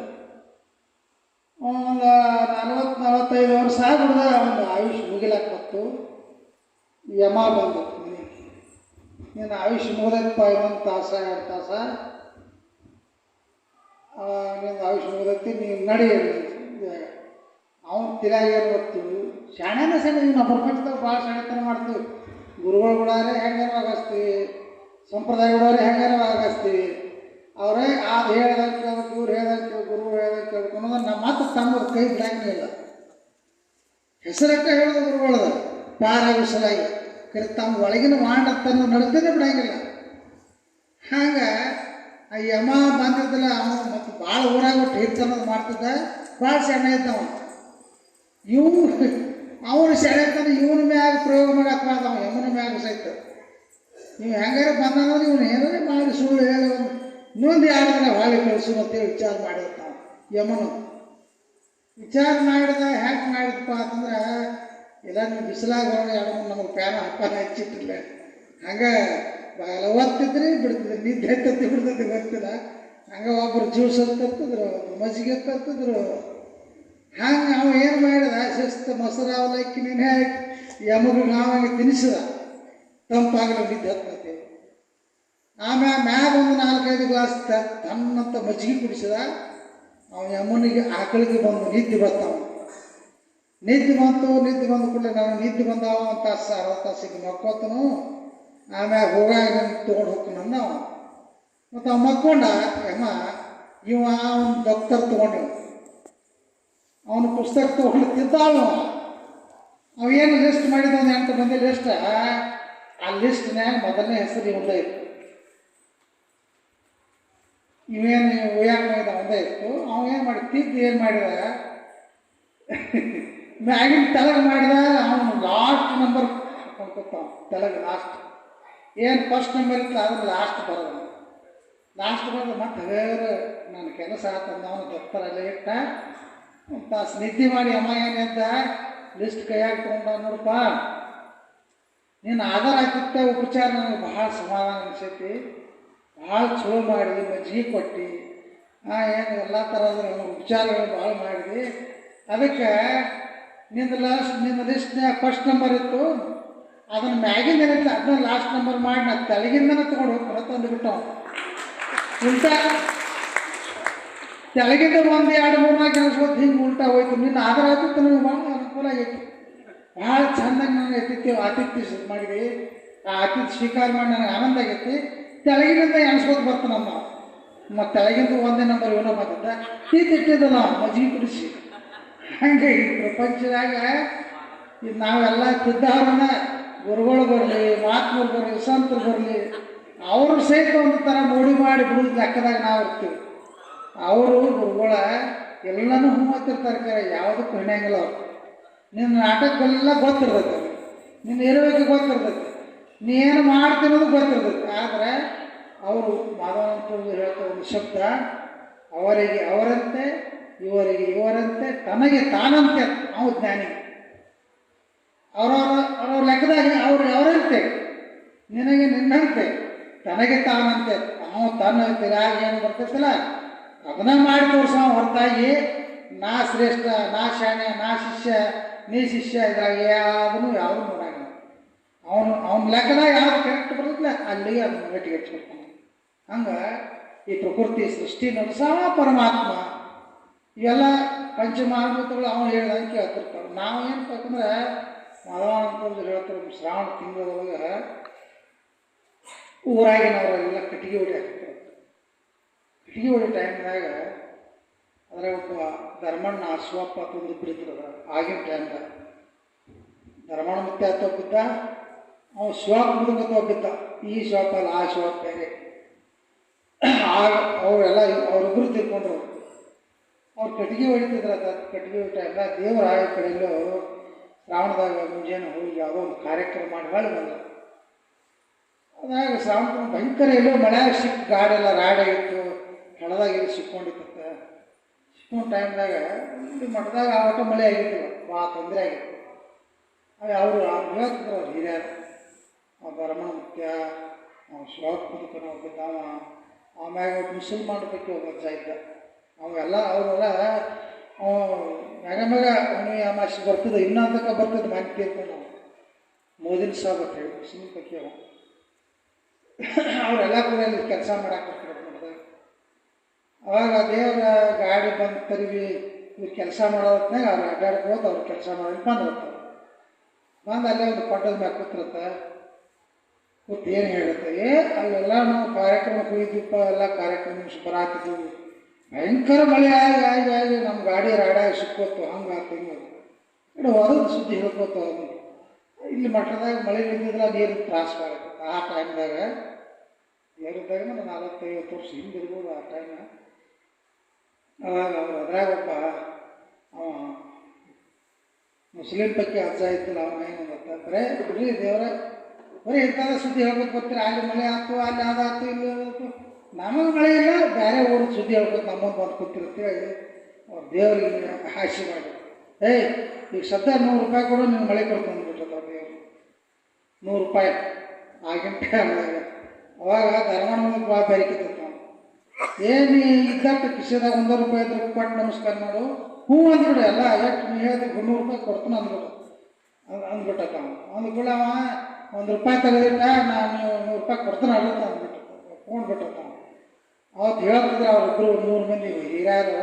ಒಂದು ನಲವತ್ತು ನಲವತ್ತೈದು ವರ್ಷ ಆಗ್ಬಿಡ್ದ ಒಂದು ಆಯುಷ್ ಮುಗಿಲಕ್ಕೆ ಬಂತು ಯಮ ಬಂದು ನಿನ್ನ ನೀನು ಆಯುಷ್ ಮುಗಿದಪ್ಪ ಇನ್ನೊಂದು ತಾಸ, ಎರಡು ತಾಸ. ನಿನ್ನ ಆಯುಷ್ ಮುಗಿದೈತಿ, ನೀನು ನಡಿ ಅವನು ತಿರಾಗಿ ಏನು ಬರ್ತೀವಿ ಶಾಣೆನ ಸಣ್ಣ ನಾವು ಪ್ರಪಂಚದಾಗ ಭಾಳ ಶಾಣೆತನ ಮಾಡ್ತೀವಿ ಗುರುಗಳು ಬಿಡಾರೆ ಹೆಂಗಾರ ಆಗಸ್ತೀವಿ ಸಂಪ್ರದಾಯ ಬಿಡೋರೆ ಹೆಂಗಾರ ಆಗಸ್ತೀವಿ ಅವರೇ ಅದು ಹೇಳ್ದಂಗೆ ಕೇಳ್ಬೇಕು ಇವ್ರು ಹೇಳ್ದಂಗೆ ಕೇಳ್ಬೇಕು ಗುರು ಹೇಳ್ದಂಗೆ ಕೇಳ್ಬೇಕು ಅನ್ನೋದನ್ನ ನಮ್ಮ ಮಾತು ತಮ್ಮ ಕೈ ಬಿಡಂಗಿಲ್ಲ ಹೆಸರಕ್ಕ ಹೇಳೋದು ಗುರುಗಳದ ಪಾರಾಗಿಸಲಾಗಿ ಕರೆ ತಮ್ಮ ಒಳಗಿನ ಮಾಡತ್ತನ್ನು ನಡ್ತೇನೆ ಬಿಡಂಗಿಲ್ಲ. ಹಂಗೆ, ಆ ಯಮ ಬಂದಿದ್ದಲ್ಲ ಅವನು ಮತ್ತು ಭಾಳ ಊರಾಗ ಒಟ್ಟು ಹೆಚ್ಚು ಅನ್ನೋದು ಮಾಡ್ತಿದ್ದ ಭಾಳ ಸೆಣೆ ಇದ್ದವ. ಇವನು, ಅವನು ಸೆಣೆ ತಂದು ಇವನ ಮ್ಯಾಗ ಪ್ರಯೋಗ ಮಾಡಕ್ಕೆ ಅವ ಯಮನ ಮ್ಯಾಗ ಸಹಿತ. ನೀವು ಹೆಂಗಾರ ಬಂದಂದ್ರೆ ಇವನು ಏನಾರೇ ಮಾಡಿ ಸುಳ್ಳು ಹೇಳಿ ಒಂದು ಇನ್ನೊಂದು ಯಾರಾದ್ರೆ ಹೊಳೆ ಕಳಿಸು ಅಂತೇಳಿ ವಿಚಾರ ಮಾಡಿರ್ತಾವ ಯಮನು. ವಿಚಾರ ಮಾಡಿದ ಹ್ಯಾಕ್ ಮಾಡಿದಪ್ಪ ಅಂತಂದ್ರೆ ಎಲ್ಲ ನೀವು ಬಿಸಿಲಾಗ ಎರಡು ಮೂರು ನಮಗೆ ಪ್ಯಾನ ಹಪ್ಪಾನ ಹಚ್ಚಿಟ್ಟಿಲ್ಲ ಹಂಗೆ ಓದ್ತಿದ್ರಿ ಬಿಡ್ತಿದ್ರಿ ನಿದ್ದೆ ಎತ್ತತ್ತಿ ಬಿಡ್ತೈತಿ ಗೊತ್ತಿಲ್ಲ. ಹಂಗೆ ಒಬ್ಬರು ಜ್ಯೂಸ್ ತರ್ತಿದ್ರು ಮಜ್ಜಿಗೆ ತರ್ತಿದ್ರು. ಹಂಗೆ ಅವ ಏನು ಮಾಡಿದ, ಶಿಸ್ತು ಮೊಸರು ಅವಲಕ್ಕಿ ನೆನೆ ಹಾಕಿ ಯಮಗ ನಾವಾಗಿ ತಿನ್ನಿಸಿದ. ತಂಪಾಗಲು ನಿದ್ದೆ ಹತ್ತೈತಿ ಆಮ್ಯಾಗ ಮ್ಯಾಗ ಒಂದು ನಾಲ್ಕೈದು ಗ್ಲಾಸ್ ತನ್ನಂತ ಮಜ್ಜಿಗೆ ಕುಡಿಸಿದ ಅವನ ಯಮ್ಮನಿಗೆ ಆಕಳಿಗೆ ಬಂದು ನಿದ್ದೆ ಬರ್ತಾವ. ನಿದ್ದೆ ಬಂತು, ನಿದ್ದೆ ಬಂದ ಕೂಡಲೇ ನಾನು ನಿದ್ದೆ ಬಂದಾವ ಒಂದು ತಾಸು ಅಂತ ತಾಸಿಗೆ ಮಕ್ಕೋತನು. ಆಮ್ಯಾಗ ಹೋಗಾಗ ತೊಗೊಂಡು ಹೋಗ್ತಾನ ಅವ. ಮತ್ತು ಅವ ಮಕ್ಕೊಂಡ, ಯಮ್ಮ, ಇವ ಅವನ ಡಾಕ್ಟರ್ ತೊಗೊಂಡು ಅವನು ಪುಸ್ತಕ ತೊಗೊಂಡು ತಿದ್ದಾಳು ಅವ. ಏನು ಲಿಸ್ಟ್ ಮಾಡಿದ ಒಂದು ಎಂಟು ಮಂದಿ ಲಿಸ್ಟ್, ಆ ಲಿಸ್ಟ್ನ್ಯಾಗ ಮೊದಲನೇ ಹೆಸರು ಇವಂದೇ ಇತ್ತು. ಇವೇನು ಒಯ್ಯಾಕ ಮಾಡಿದ ಒಂದೇ ಇತ್ತು. ಅವ ಏನು ಮಾಡಿ, ತಿದ್ದು ಏನು ಮಾಡಿದ ಮ್ಯಾಗಿನ ತಲೆಗೆ ಮಾಡಿದ, ಅವನು ಲಾಸ್ಟ್ ನಂಬರ್ ಕೊಡ್ತಾವ ತಲೆಗೆ ಲಾಸ್ಟ್ ಏನು ಫಸ್ಟ್ ನಂಬರ್ ಇತ್ತು ಅದ್ರ ಲಾಸ್ಟ್ ಬರೋದು. ಲಾಸ್ಟ್ ಬಂದು ಮತ್ತೆ ಬೇರೆ ನನ್ನ ಕೆಲಸ ಆತಂದ, ಅವನು ದಪ್ತರಲ್ಲೇ ಇಟ್ಟ ಒಂದು ತಾಸು ನಿದ್ದೆ ಮಾಡಿ, ಅಮ್ಮ ಏನಿದ್ದ ಲಿಸ್ಟ್ ಕೈಯಾಗಿ ತೊಗೊಂಡ ನೋಡಪ್ಪ. ನೀನು ಆಧಾರ ಹಾಕಿತ್ತ ಉಪಚಾರ ನನಗೆ ಬಹಳ ಸಮಾಧಾನ ಅನಿಸೈತಿ. ಭಾಳ ಚಲೋ ಮಾಡಿ ಮಜ್ಜಿಗೆ ಕೊಟ್ಟು. ಏನು ಎಲ್ಲ ಥರದ ಉಪಚಾರಗಳು ಭಾಳ ಮಾಡಿದಿ. ಅದಕ್ಕೆ ನಿಂದ ಲಾಸ್ಟ್ ನಿನ್ನ ಲಿಸ್ಟ್ನ್ಯಾಗ ಫಸ್ಟ್ ನಂಬರ್ ಇತ್ತು. ಅದನ್ನು ಮ್ಯಾಗಿಂದ ಏನಿಲ್ಲ ಅದನ್ನ ಲಾಸ್ಟ್ ನಂಬರ್ ಮಾಡಿ ನಾನು ತೆಳಗಿಂದನೇ ತೊಗೊಂಡು ಹೋಗ್ತಾನೆ ತಂದು ಬಿಟ್ಟು ಉಲ್ಟಾ ತೆಳಗಿಂದ ಒಂದು ಎರಡು ಮೂರು ನಾಲ್ಕು ಅನ್ಸ್ಕೊತ ಹಿಂಗೆ ಉಲ್ಟಾ ಹೋಯ್ತು. ನಿನ್ನ ಆಧಾರ ಆಯ್ತು ನನಗೆ ಭಾಳ ಅನುಕೂಲ ಆಗೈತಿ. ಭಾಳ ಚಂದಾಗಿ ನನಗೆ ಅತಿಥ್ಯ ಆತಿಥ್ಯ ಮಾಡಿದ್ವಿ ಆ ಆತಿಥ್ಯ ಸ್ವೀಕಾರ ಮಾಡಿ ನನಗೆ ಆನಂದ ಆಗೈತಿ. ತೆಳಗಿನಿಂದ ಎಣಿಸ್ಕೊಂಡು ಬರ್ತಾನಮ್ಮ ಮತ್ತು ತೆಳಗಿಂದ ಒಂದೇ ನಂಬರ್ ಏನೋ ಈ ನಾವು ಮಜ್ಜಿಗೆ ಕುಡಿಸಿ. ಹಂಗೆ ಈ ಪ್ರಪಂಚದಾಗ ನಾವೆಲ್ಲ ತಿದ್ದವ್ರನ್ನ ಗುರುಗಳು ಬರಲಿ, ಮಹಾತ್ಮರು ಬರಲಿ, ಸಂತರು ಬರಲಿ, ಅವರು ಸಹಿತ ಒಂದು ಥರ ಮೋಡಿ ಮಾಡಿ ಬಿಡೋದು ಲೆಕ್ಕದಾಗ ನಾವು ಇರ್ತೀವಿ. ಅವರು ಗುರುಗಳ ಎಲ್ಲನೂ ಹೂಮತ್ತಿರ್ತಾರೆ ಕರೆ ಯಾವುದಕ್ಕೂ ಹಿಡಿಯಂಗಿಲ್ಲ ಅವ್ರು ನಿನ್ನ ನಾಟಕದಲ್ಲೆಲ್ಲ ಗೊತ್ತಿರ್ತೈತೆ. ನಿನ್ನ ಇರುವಿಕೆ ಗೊತ್ತಿರ್ತೈತೆ. ನೀ ಏನು ಮಾಡ್ತೀನೋದು ಅನ್ನೋದು ಆದರೆ ಅವರು ಮಾಧವಂತರು ಹೇಳ್ತಾ ಒಂದು ಶಬ್ದ ಅವರಿಗೆ ಅವರಂತೆ, ಇವರಿಗೆ ಇವರಂತೆ, ತನಗೆ ತಾನಂತೆ ಅವು ಜ್ಞಾನಿ. ಅವರವರ ಅವರವ್ರ ಲೆಕ್ಕದಾಗ ಅವ್ರಿಗೆ ಅವರಂತೆ. ನಿನಗೆ ನಿನ್ನಂತೆ, ತನಗೆ ತಾನಂತೆ. ನಾವು ತನ್ನ ತಿರಾಗಿ ಏನು ಬರ್ತೈತಲ್ಲ? ಅದನ್ನ ಮಾಡಿ ತೋರಿಸೋ ಹೊರತಾಗಿ. ನಾ ಶ್ರೇಷ್ಠ, ನಾ ಶಾಣೆ, ನಾ ಶಿಷ್ಯ, ನೀ ಶಿಷ್ಯ ಇದ್ರಾಗ ಯಾವುದನ್ನು ಯಾವುದು ನೋಡಂಗಿಲ್ಲ ಅವನು, ಅವ್ನ ಲೆಕ್ಕದಾಗ ಯಾವ್ದು ಕರೆಕ್ಟ್ ಬರ್ತೈತಿಲ್ಲ ಅಲ್ಲಿಗೆ ಅದನ್ನು ಗಟ್ಟಿಗೆ ಹಚ್ಬಿಡ್ತಾನೆ ಹಂಗೆ ಈ ಪ್ರಕೃತಿ ಸೃಷ್ಟಿ ನಡೆಸಾವ ಪರಮಾತ್ಮ. ಇವೆಲ್ಲ ಪಂಚಮಹಾಭೂತಗಳು ಅವನು ಹೇಳ್ದಂಗೆ ಕೇಳ್ತಿರ್ತಾವೆ ನಾವು ಏನಪ್ಪ ಯಾಕಂದ್ರೆ ಮಾಧವಾನಂದ ಹೇಳ್ತಾರೆ ಶ್ರಾವಣ ತಿಂಗಳೊಳಗೆ ಊರಾಗಿನವರೆಲ್ಲ ಕಟ್ಟಿಗೆ ಹೊಡಿ ಹಾಕ್ತಾರೆ. ಕಟ್ಟಿಗೆ ಹೊಡಿ ಟೈಮ್ದಾಗ ಅದ್ರಾಗ ಒಬ್ಬ ಧರ್ಮಣ್ಣ ಅಶ್ವಪ್ಪ ತಂದು ಬಿಡ್ತಿರೋದು ಆಗಿನ ಟೈಮ್ದಾಗ ಧರ್ಮಣ್ಣ ಮತ್ತೆ ಹತ್ತ ಬಿದ್ದ ಅವನು ಶಾಪ್ ಮುದುಕತ್ತ ಒಬ್ಬಿದ್ದ ಈ ಶಿವಪ್ಪ ಅಲ್ಲ ಆ ಶಾಪ್ ಬೇರೆ. ಆಗ ಅವರೆಲ್ಲ ಅವರಿಬ್ಬರು ಕಟ್ಟಿಗೆ ಹೊಡಿತಿದ್ರ ಕಟ್ಟಿಗೆ ಟೈಮ್ನ ದೇವರ ಆಯ ಕಡೆಯಲ್ಲೂ ಶ್ರಾವಣದಾಗ ಮುಂಜಾನೆ ಹೋಗಿ ಯಾವುದೋ ಒಂದು ಕಾರ್ಯಕ್ರಮ ಮಾಡಿ ಮಾಡಿ ಬಂದರು. ಅದಾಗ ಶ್ರಾವಣ ಭಯಂಕರ ಎಲ್ಲೋ ಮಳೆ ಸಿಕ್ಕ, ಗಾಡೆಲ್ಲ ಎಲ್ಲ ರಾಡಾಗಿತ್ತು ಹಳದಾಗ ಇಲ್ಲಿ ಸಿಕ್ಕೊಂಡಿತ್ತು ಸಿಕ್ಕೊಂಡ ಟೈಮ್ದಾಗ ಇಲ್ಲಿ ಮಠದಾಗ ಆವಟ ಮಳೆ ಆಗಿತ್ತು. ಭಾಳ ತೊಂದರೆ ಆಗಿತ್ತು. ಅವರು ಅವ್ರು ಹೇಳ್ತಿದ್ರು ಅವ್ರು ಹಿರಿಯರು. ಅವ ಭರಮಣ ಮುಖ್ಯ ಶಿವಪುರಕನ ಒಬ್ಬ ಆಮ್ಯಾಗ ಒಬ್ಬ ಮುಸಲ್ಮಾನ ಬಗ್ಗೆ ಒಬ್ಬ ಇದ್ದ. ಅವೆಲ್ಲ ಅವರೆಲ್ಲ ಅವ ಮ್ಯಾಗ ಮ್ಯಾಗ ಅವನಿಗೆ ಅಮಾಸಿ ಬರ್ತದೆ ಇನ್ನೊಂದಕ್ಕೆ ಬರ್ತದೆ ಮಾಹಿತಿ ತೀರ್ಕೊಂಡು ನಾವು ಮೋದಿನ ಸಾಬ್ ಅಂತ ಹೇಳಿ ಮುಸ್ಲಿಂ ಬಗ್ಗೆ ಅವ ಅವರೆಲ್ಲ ಕೂಡ ಕೆಲಸ ಮಾಡಕ್ಕೆ ಮಠದಾಗ ಅವಾಗ ದೇವರ ಗಾಡಿ ಬಂದು ತರಿವಿ, ಇವ್ರು ಕೆಲಸ ಮಾಡೋದ್ನಾಗ ಅವ್ರು ಅಡ್ಡಾಡಕ್ಕೆ ಹೋದ್ ಅವ್ರು ಕೆಲಸ ಮಾಡೋದು ಹೋಗ್ತಾರೆ. ಬಂದು ಅಲ್ಲೇ ಒಂದು ಪಟ್ಟದ ಮ್ಯಾಗ ಕೂತಿರತ್ತ ಕೂತು ಏನು ಹೇಳುತ್ತೆ? ಏ, ಅಲ್ಲೆಲ್ಲ ನಾವು ಕಾರ್ಯಕ್ರಮಕ್ಕೆ ಹೋಗಿದ್ದೀಪ್ಪ ಎಲ್ಲ ಕಾರ್ಯಕ್ರಮ ಬರಾತಿದ್ವು ಭಯಂಕರ ಮಳೆ, ಆಗಿ ಆಗಿ ಆಗಿ ನಮ್ಮ ಗಾಡಿ ರಾಡಾಗಿ ಸಿಕ್ಕೋತು ಹಂಗೆ ಹಿಂಗೆ ಇಡು ಹೊರಗೆ ಸುದ್ದಿ ಹೇಳ್ಕೋತು ಅವನು ಇಲ್ಲಿ ಮಠದಾಗ ಮಳೆ ಬಿದ್ದಿದ್ರೆ ನೀರು ತ್ರಾಸ ಆಗುತ್ತೆ ಆ ಟೈಮ್ದಾಗ ಏರಿದ್ದಾಗ ನಾನು ನಲವತ್ತೈವತ್ತು ವರ್ಷ ಹಿಂದಿರ್ಬೋದು ಆ ಟೈಮ್ ಅವಾಗ ಅವ್ರು ಮುಸ್ಲಿಂ ಪಕ್ಕಿ ಅಜ್ಜ ಇದ್ದಿಲ್ಲ ಅವನ ಏನು ಗೊತ್ತಂದರೆ ಬಿಡ್ರಿ ದೇವರ ಬರೀ ಇಂಥದ ಸುದ್ದಿ ಹೇಳ್ಬೇಕು ಗೊತ್ತಿರ ಅಲ್ಲಿ ಮಳೆ ಆಯ್ತು ಅಲ್ಲಿ ಅದಾಯ್ತು ಇಲ್ಲಿ ಅದಾಯ್ತು ನಮಗೆ ಮಳೆ ಇಲ್ಲ ಬೇರೆ ಊರು ಸುದ್ದಿ ಹೇಳ್ಬೇಕು ನಮ್ಮನ್ನು ಬಂದು ಕೂತಿರ್ತೀವಿ ಅವ್ರು ದೇವರಿಗೆ ಹಾಸಿ ಮಾಡಿ ಏಯ್ ಈಗ ಸದ್ಯ ನೂರು ರೂಪಾಯಿ ಕೊಡು, ನೀನು ಮಳೆ ಕೊಡ್ತು ಅಂದ್ಬಿಟ್ಟದ ನೂರು ರೂಪಾಯಿ. ಆಗಿನ ಟೈಮ್ದಾಗ ಅವಾಗ ಧರ್ಮಣ ಮೂಲಕ ಭಾಳ ನಾವು ಏನು ಇದ್ದಟ್ಟು ಕಿಸೆದಾಗ ಒಂದೂರು ರೂಪಾಯಿ ಇದ್ರೆ ಕೊಟ್ಟು ನಮಸ್ಕಾರ ಮಾಡು. ಹ್ಞೂ ಅಂದ್ಬಿಡು ಎಲ್ಲ ಎಷ್ಟು ನೀವು ಹೇಳಿದ್ರೆ ಮುನ್ನೂರು ರೂಪಾಯಿ ಕೊಡ್ತಾನೆ ಅಂದ್ಬಿಡು ಅಂದ್ ಅಂದ್ಬಿಟ್ಟ ಅವ. ಒಂದು ರೂಪಾಯಿ ತೆಗೆದಿಟ್ಟ ನಾನು ನೂರು ರೂಪಾಯಿ ಕೊಡ್ತಾನೆ ಅಡುತ್ತ ಅಂದ್ಬಿಟ್ಟು ಅವ ಅವತ್ತು ಹೇಳ್ತಿದ್ರು ಅವರಿಬ್ಬರು ಮೂರು ಮಂದಿ ಹಿರಿಯರು,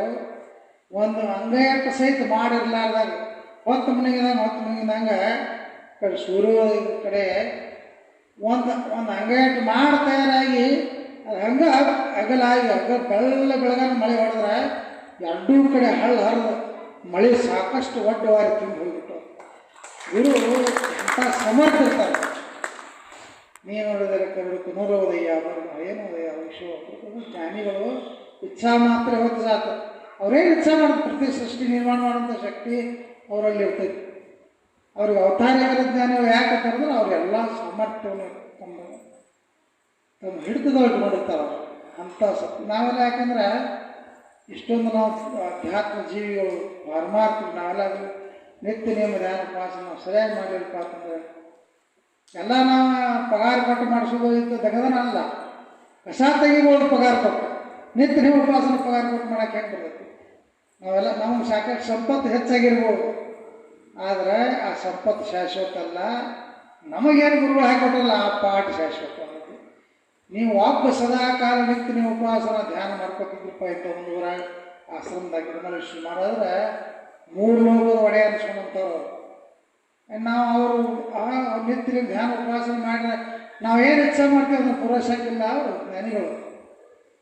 ಒಂದು ಅಂಗೈಯಟ್ಟು ಸಹಿತ ಮಾಡಿರ್ಲಾರ್ದಾಗ ಹೊತ್ತು ಮನೆಗಿದಂಗೆ ಹೊತ್ತು ಮನೆಗಿದಂಗೆ ಕಡೆ ಸೂರ್ಯ ಕಡೆ ಒಂದು ಒಂದು ಅಂಗೈಯಟ್ಟು ಮಾಡಿ ತಯಾರಾಗಿ, ಅದು ಹಂಗೆ ಅಗಲಾಗಿ ಹಗ್ಗ ಬೆಳ್ಳ ಬೆಳಗಾನ ಮಳೆ ಹೊಡೆದ್ರೆ ಎರಡೂ ಕಡೆ ಹಳ್ಳ ಹರಿದು ಮಳೆ ಸಾಕಷ್ಟು ಒಡ್ಡವಾರಿ ತಿಂದು ಹೋಗ್ಬಿಟ್ಟು. ಇವರು ಅಂತ ಸಮರ್ಥ ಇರ್ತಾರೆ ನೀನು ನೋಡಿದರೆ ಕರುಡು ನೂರೋದಯ ಏನೋದಯ ವಿಶ್ವ? ಜ್ಞಾನಿಗಳು ಇಚ್ಛಾ ಮಾತ್ರ ಹೊತ್ತು ಸಾಕು. ಅವ್ರೇನು ಇಚ್ಛಾ ಮಾಡೋದು? ಪ್ರತಿ ಸೃಷ್ಟಿ ನಿರ್ಮಾಣ ಮಾಡುವಂಥ ಶಕ್ತಿ ಅವರಲ್ಲಿ ಇರ್ತೈತಿ. ಅವ್ರಿಗೆ ಅವತಾರಿಗಳ ಜ್ಞಾನಿಗಳು ಯಾಕೆ ಕರೆದ್ರೆ ಅವರೆಲ್ಲ ಸಾಮರ್ಥ್ಯವನ್ನು ತಮ್ಮ ತಮ್ಮ ಹಿಡಿತದವ್ರಿಗೆ ಮಾಡಿರ್ತಾರೆ ಅಂತ ಅಂಥ ಸತ್ ನಾವೆಲ್ಲ ಯಾಕಂದ್ರೆ ಇಷ್ಟೊಂದು ನಾವು ಅಧ್ಯಾತ್ಮ ಜೀವಿಗಳು ಪರಮಾರ್ಥ ನಾವೆಲ್ಲ ನಿತ್ಯ ನಿಯಮ ಧ್ಯಾನ ಉಪಾಸನ ನಾವು ಸರಿಯಾಗಿ ಮಾಡಿರಪ್ಪ ಅಂತಂದ್ರೆ ಎಲ್ಲ ನಾವು ಪಗಾರ ಕೊಟ್ಟು ಮಾಡಿಸೋದು ಇದು ದಗದನ ಅಲ್ಲ. ಕಸ ತೆಗಿಬೋದು ಪಗಾರ ಕೊಟ್ಟು. ನಿತ್ಯ ನೀವು ಉಪವಾಸನ ಪಗಾರ ಕೊಟ್ಟು ಮಾಡೋಕೆ ಹೆಂಗೆ ಬರ್ತೈತಿ? ನಾವೆಲ್ಲ ನಮ್ಗೆ ಸಾಕಷ್ಟು ಸಂಪತ್ತು ಹೆಚ್ಚಾಗಿರ್ಬೋದು. ಆದರೆ ಆ ಸಂಪತ್ತು ಶಾಶ್ವತ ಅಲ್ಲ ನಮಗೇನು ಗುರುಗಳು ಹಾಕಿಕೊಟ್ಟಲ್ಲ ಆ ಪಾಠ ಶಾಶ್ವತ ನೀವು ಒಬ್ಬ ಸದಾ ಕಾಲ ನಿಂತು ನೀವು ಉಪವಾಸನ ಧ್ಯಾನ ಮಾಡ್ಕೊತಿದ್ರಪ್ಪ ಇತ್ತು ಒಂದು ಊರ ಆಶ್ರಮದಾಗ ಮನುಷ್ಯ ಮಾಡಿದ್ರೆ ಮೂರು ಲೋಕದ ಒಡೆ ಅನ್ಸ್ಕೊಂಡಂಥವ್ರು ನಾವು ಅವರು ನಿತ್ಯ ಧ್ಯಾನ ಉಪವಾಸ ಮಾಡಿದ್ರೆ ನಾವೇನು ಇಚ್ಛೆ ಮಾಡ್ತೀವಿ ಅದನ್ನು ಪೂರೈಸೋಕ್ಕಿಲ್ಲ ಅವರು ಜ್ಞಾನಿಗಳು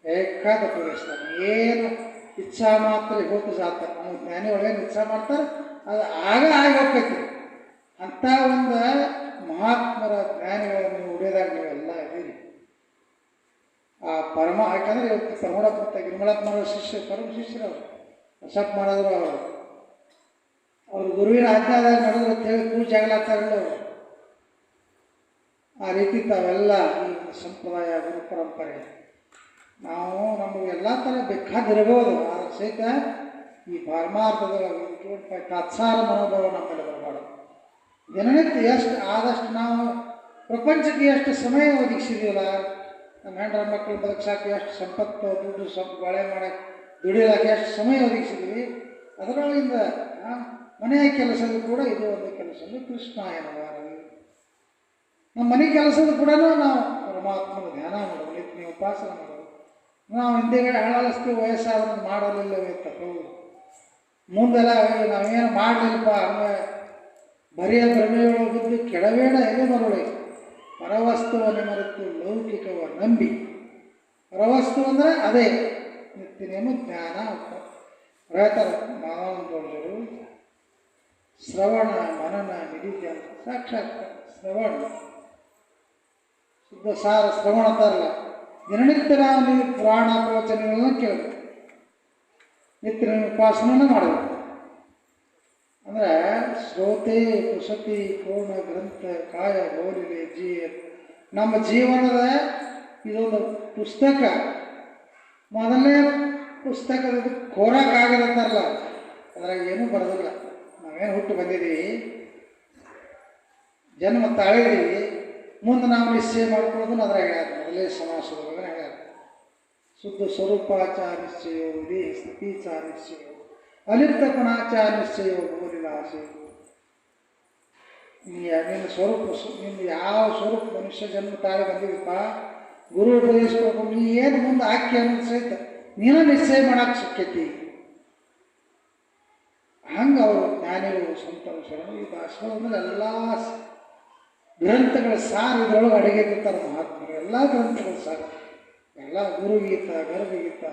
ಬೇಕಾದ ಪೂರೈಸ್ತಾರೆ. ಏನು ಇಚ್ಛಾ ಮಾತ್ರ ಗೊತ್ತು ಸಾತ ನಮ್ಮ ಏನು ಇಚ್ಛಾ ಮಾಡ್ತಾರೆ, ಅದು ಆಗ ಆಗಿ ಹೋಗ್ತೈತಿ. ಅಂಥ ಒಂದು ಮಹಾತ್ಮರ ಜ್ಞಾನಿಗಳನ್ನು ನೀವು ಉಳಿಯೋದಾಗ ನೀವೆಲ್ಲ ಇದ್ದೀರಿ. ಆ ಪರಮ, ಯಾಕಂದರೆ ಇವತ್ತು ಪರಮಡಪ್ಪ ಗಿರಿಮಳಪ್ಪನವರ ಶಿಷ್ಯ, ಪರಮ ಶಿಷ್ಯರು ಅವರು ಬಸಪ್ಪ ಮಾಡಿದ್ರು ಅವರು ಅವ್ರು ಗುರುವಿನ ಆಜ್ಞಾದಾಗ ನಡೆದ್ರು ಅಂತ ಹೇಳಿ ಕೂಜ್ ಆ ರೀತಿ ತಾವೆಲ್ಲ ಈ ಸಂಪ್ರದಾಯ, ಗುರು ಪರಂಪರೆ, ನಾವು ನಮಗೆ ಎಲ್ಲ ಥರ ಬೇಕಾದಿರಬಹುದು. ಆದರೆ ಸಹಿತ ಈ ಪರಮಾರ್ಥದ ತಾತ್ಸಾರ ಮನೋಭಾವ ನಮ್ಮಲ್ಲಿ ಬರಬಾರ್ದು. ದಿನನಿತ್ಯ ಎಷ್ಟು ಆದಷ್ಟು ನಾವು ಪ್ರಪಂಚಕ್ಕೆ ಎಷ್ಟು ಸಮಯ ಒದಗಿಸಿದೀವಲ್ಲ, ನಮ್ಮ ಹೆಂಡ್ರ ಮಕ್ಕಳು ಬದುಕ್ಸಾಕ ಎಷ್ಟು ಸಂಪತ್ತು, ದುಡ್ಡು ಸ್ವಲ್ಪ ಬಳೆ ಮಾಡಕ್ಕೆ ದುಡಿಯೋಕೆ ಎಷ್ಟು ಸಮಯ ಒದಗಿಸಿದ್ವಿ, ಅದರೊಳಗಿಂದ ಮನೆಯ ಕೆಲಸದ ಕೂಡ ಇದೇ ಒಂದು ಕೆಲಸದ ಕೃಷ್ಣ ಎನ್ನುವಾರ ನಮ್ಮ ಮನೆ ಕೆಲಸದ ಕೂಡ ನಾವು ಪರಮಾತ್ಮನ ಧ್ಯಾನ ಮಾಡೋದು ನೀವು ಉಪಾಸನ ಮಾಡೋದು ನಾವು ಹಿಂದೆಗಡೆ ಹಳಲಿಸ್ತೀವಿ ವಯಸ್ಸಾದ್ರೂ ಮಾಡಲಿಲ್ಲವೇ ತಪ್ಪು. ಮುಂದೆಲ್ಲ ನಾವೇನು ಮಾಡಲಿಲ್ಲಪ್ಪ ಅಂದರೆ ಬರೆಯ ಭ್ರಮೆಯೊಳಗೆ ಬಿದ್ದು ಕೆಡಬೇಡ ಎದೆ ಮರಳಿ? ಪರವಸ್ತುವನ್ನು ಮರೆತು ಲೌಕಿಕವ ನಂಬಿ. ಪರವಸ್ತು ಅಂದರೆ ಅದೇ ನಿತ್ಯ ಜ್ಞಾನ ಹೇಳ್ತಾರೆ ಮಾನವರು ಶ್ರವಣ ಮನನ ಅಂತ ಸಾಕ್ಷಾತ್ ಶ್ರವಣ. ಶುದ್ಧ ಸಾರ ಶ್ರವಣ ತರಲ್ಲ ದಿನನಿತ್ಯ ನಾವು ನೀವು ಪುರಾಣ ಪ್ರವಚನಗಳನ್ನ ಕೇಳಬೇಕು ನಿತ್ಯ ಉಪಾಸನೆಯನ್ನು ಮಾಡಬೇಕು ಅಂದ್ರೆ ಶ್ರೋತೆ ಕುಸತಿ ಕೋಣ ಗ್ರಂಥ ಕಾಯ ಗೌರಿಲೆ ಜೀ ನಮ್ಮ ಜೀವನದ ಇದೊಂದು ಪುಸ್ತಕ. ಮೊದಲನೇ ಪುಸ್ತಕದ ಕೋರಕ್ಕಾಗದಂತಾರಲ್ಲ ಅದ್ರಾಗ ಏನೂ ಬರೋದಿಲ್ಲ. ನಾವೇನು ಹುಟ್ಟು ಬಂದಿದ್ದೀವಿ ಜನ್ಮ ತಾಳಿದೀವಿ ಮುಂದೆ ನಾವು ನಿಶ್ಚಯ ಮಾಡ್ಕೊಳ್ಳೋದನ್ನ ಅದ್ರಾಗ ಹೇಳ್ಯಾರ ಮೊದಲೇ ಸಮಾಸದೊಳಗೆ ಹೇಳ್ಯಾರ ಶುದ್ಧ ಸ್ವರೂಪಾಚಾರ ನಿಶ್ಚಯೋ ವಿಧಿ ಸ್ಥಿತಿಚಾರ ನಿಶ್ಚಯೋ ಅಲಿಪ್ತ ಗುಣಾಚಾರ ನಿಶ್ಚಯೋ ನೀ ನಿನ್ನ ಸ್ವರೂಪ ನಿನ್ನ ಯಾವ ಸ್ವರೂಪ ಮನುಷ್ಯ ಜನ್ಮ ತಾಳಿ ಬಂದಿದಪ್ಪ ಗುರು ಉಪದೇಶಬೇಕು ನೀ ಏನು ಮುಂದೆ ಹಾಕಿ ಅನ್ನೋದು ಸಹಿತ ನೀನು ನಿಶ್ಚಯ ಮಾಡಕ್ಕೆ ಸಿಕ್ಕೈತಿ? ಹಂಗೆ ಅವರು ಜ್ಞಾನಿಗಳು ಸಂತರು ಶರಣರು ಈ ದಾಸೋಹದಲ್ಲಿ ಎಲ್ಲ ಗ್ರಂಥಗಳ ಸಾರ ಅಡುಗೆ ಅಡಗಿರ್ತಾರೆ ಮಹಾತ್ಮರು. ಎಲ್ಲ ಗ್ರಂಥಗಳ ಸಾರ. ಎಲ್ಲ ಗುರುಗೀತ, ಗರ್ಭಗೀತ